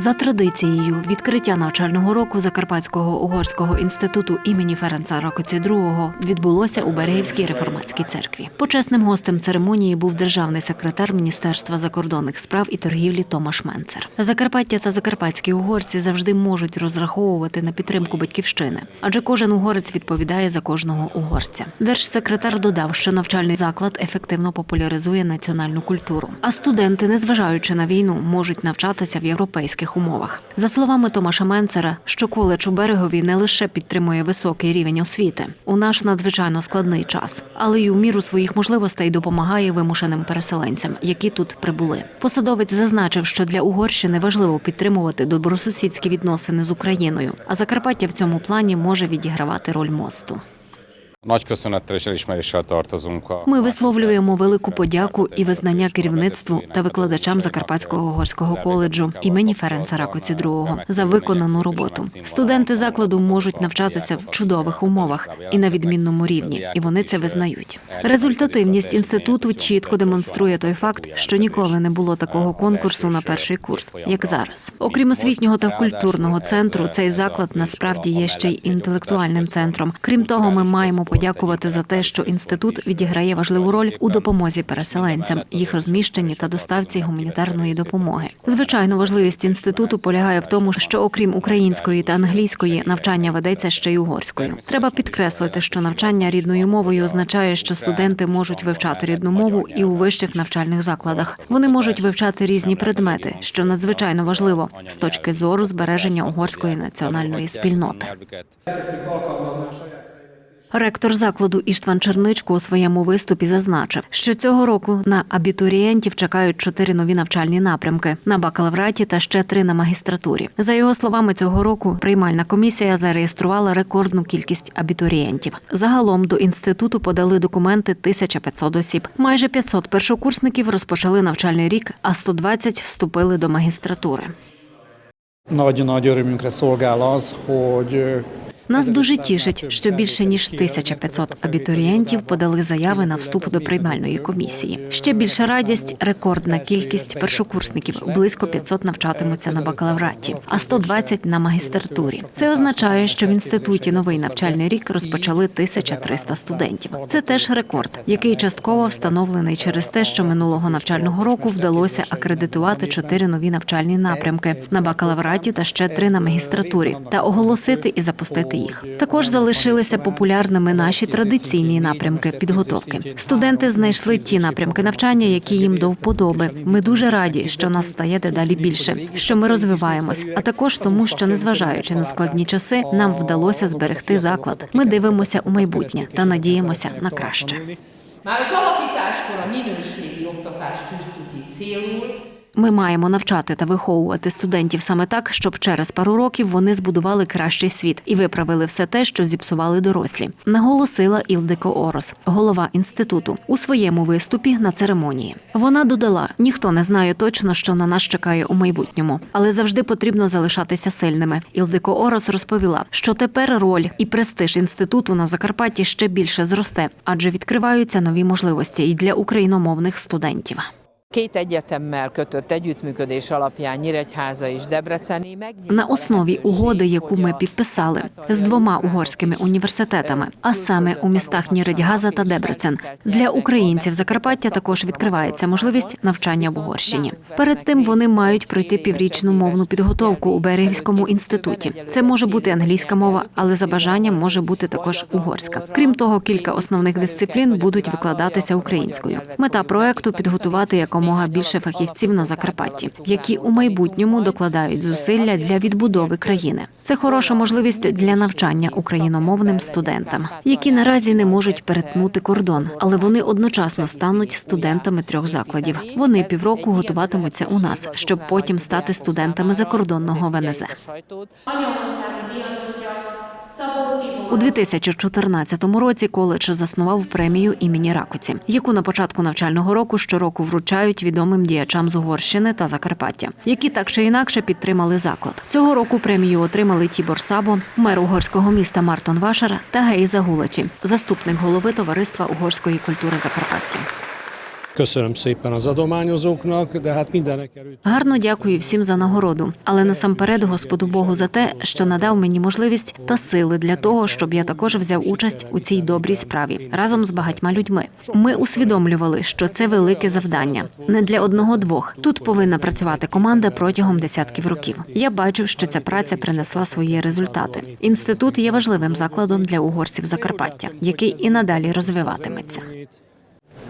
За традицією, відкриття навчального року Закарпатського угорського інституту імені Ференца Ракоці II відбулося у Берегівській реформатській церкві. Почесним гостем церемонії був державний секретар Міністерства закордонних справ і торгівлі Томаш Менцер. Закарпаття та закарпатські угорці завжди можуть розраховувати на підтримку батьківщини, адже кожен угорець відповідає за кожного угорця. Держсекретар додав, що навчальний заклад ефективно популяризує національну культуру. А студенти, незважаючи на війну, можуть навчатися в європейських умовах. За словами Томаша Менцера, що коледж у берегові не лише підтримує високий рівень освіти у наш надзвичайно складний час, але й у міру своїх можливостей допомагає вимушеним переселенцям, які тут прибули. Посадовець зазначив, що для Угорщини важливо підтримувати добросусідські відносини з Україною, а Закарпаття в цьому плані може відігравати роль мосту. Nagy köszönettel és elismeréssel tartozunk a Ми висловлюємо велику подяку і визнання керівництву та викладачам Закарпатського угорського коледжу імені Ференца Ракоці II за виконану роботу. Студенти закладу можуть навчатися в чудових умовах і на відмінному рівні, і вони це визнають. Результативність інституту чітко демонструє той факт, що ніколи не було такого конкурсу на перший курс, як зараз. Окрім освітнього та культурного центру, цей заклад насправді є ще й інтелектуальним центром. Крім того, ми маємо подякувати за те, що інститут відіграє важливу роль у допомозі переселенцям, їх розміщенні та доставці гуманітарної допомоги. Звичайно, важливість інституту полягає в тому, що окрім української та англійської навчання ведеться ще й угорською. Треба підкреслити, що навчання рідною мовою означає, що студенти можуть вивчати рідну мову і у вищих навчальних закладах. Вони можуть вивчати різні предмети, що надзвичайно важливо з точки зору збереження угорської національної спільноти. Ректор закладу Іштван Черничко у своєму виступі зазначив, що цього року на абітурієнтів чекають чотири нові навчальні напрямки на бакалавраті та ще три на магістратурі. За його словами, цього року приймальна комісія зареєструвала рекордну кількість абітурієнтів. Загалом до інституту подали документи 1500 осіб. Майже 500 першокурсників розпочали навчальний рік, а 120 вступили до магістратури. Nagy nagy örömünkre szolgál az, hogy Нас дуже тішить, що більше ніж 1500 абітурієнтів подали заяви на вступ до приймальної комісії. Ще більша радість рекордна кількість першокурсників. Близько 500 навчатимуться на бакалавраті, а 120 – на магістратурі. Це означає, що в інституті новий навчальний рік розпочали 1300 студентів. Це теж рекорд, який частково встановлений через те, що минулого навчального року вдалося акредитувати чотири нові навчальні напрямки на бакалавраті та ще три на магістратурі, та оголосити і запустити їх. Також залишилися популярними наші традиційні напрямки підготовки. Студенти знайшли ті напрямки навчання, які їм до вподоби. Ми дуже раді, що нас стає дедалі більше, що ми розвиваємось, а також тому, що незважаючи на складні часи, нам вдалося зберегти заклад. Ми дивимося у майбутнє та надіємося на краще. Már az alapításkor a minőségi oktatást tűztük ki célul, Ми маємо навчати та виховувати студентів саме так, щоб через пару років вони збудували кращий світ і виправили все те, що зіпсували дорослі. Наголосила Ілдико Орос, голова інституту, у своєму виступі на церемонії. Вона додала: ніхто не знає точно, що на нас чекає у майбутньому, але завжди потрібно залишатися сильними. Ілдико Орос розповіла, що тепер роль і престиж інституту на Закарпатті ще більше зросте, адже відкриваються нові можливості і для україномовних студентів. Két egyetemmel kötött együttműködés alapján Nyíregyháza és Debreceni на основі угоди, яку ми підписали з двома угорськими університетами, а саме у містах Ніридьгаза та Дебрецен. Для українців Закарпаття також відкривається можливість навчання в Угорщині. Перед тим вони мають пройти піврічну мовну підготовку у Берегівському інституті. Це може бути англійська мова, але за бажанням може бути також угорська. Крім того, кілька основних дисциплін будуть викладатися українською. Мета проекту підготувати якомога більше фахівців на Закарпатті, які у майбутньому докладають зусилля для відбудови країни. Це хороша можливість для навчання україномовним студентам, які наразі не можуть перетнути кордон, але вони одночасно стануть студентами трьох закладів. Вони півроку готуватимуться у нас, щоб потім стати студентами закордонного ВНЗ. У 2014 році коледж заснував премію імені Ракоці, яку на початку навчального року щороку вручають відомим діячам з Угорщини та Закарпаття, які так чи інакше підтримали заклад. Цього року премію отримали Тібор Сабо, мер угорського міста Мартон Вашара та Гейза Гулачі, заступник голови товариства угорської культури Закарпаття. Köszönöm szépen az adományozóknak, de hát mindenek előtt Гарно дякую всім за нагороду, але насамперед Господу Богу за те, що надав мені можливість та сили для того, щоб я також взяв участь у цій добрій справі разом з багатьма людьми. Ми усвідомлювали, що це велике завдання не для одного-двох. Тут повинна працювати команда протягом десятків років. Я бачив, що ця праця принесла свої результати. Інститут є важливим закладом для угорців Закарпаття, який і надалі розвиватиметься.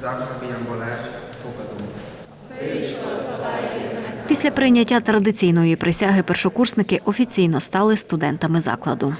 Zácsonokilyan Balázs, fogadó. Після прийняття традиційної присяги першокурсники офіційно стали студентами закладу.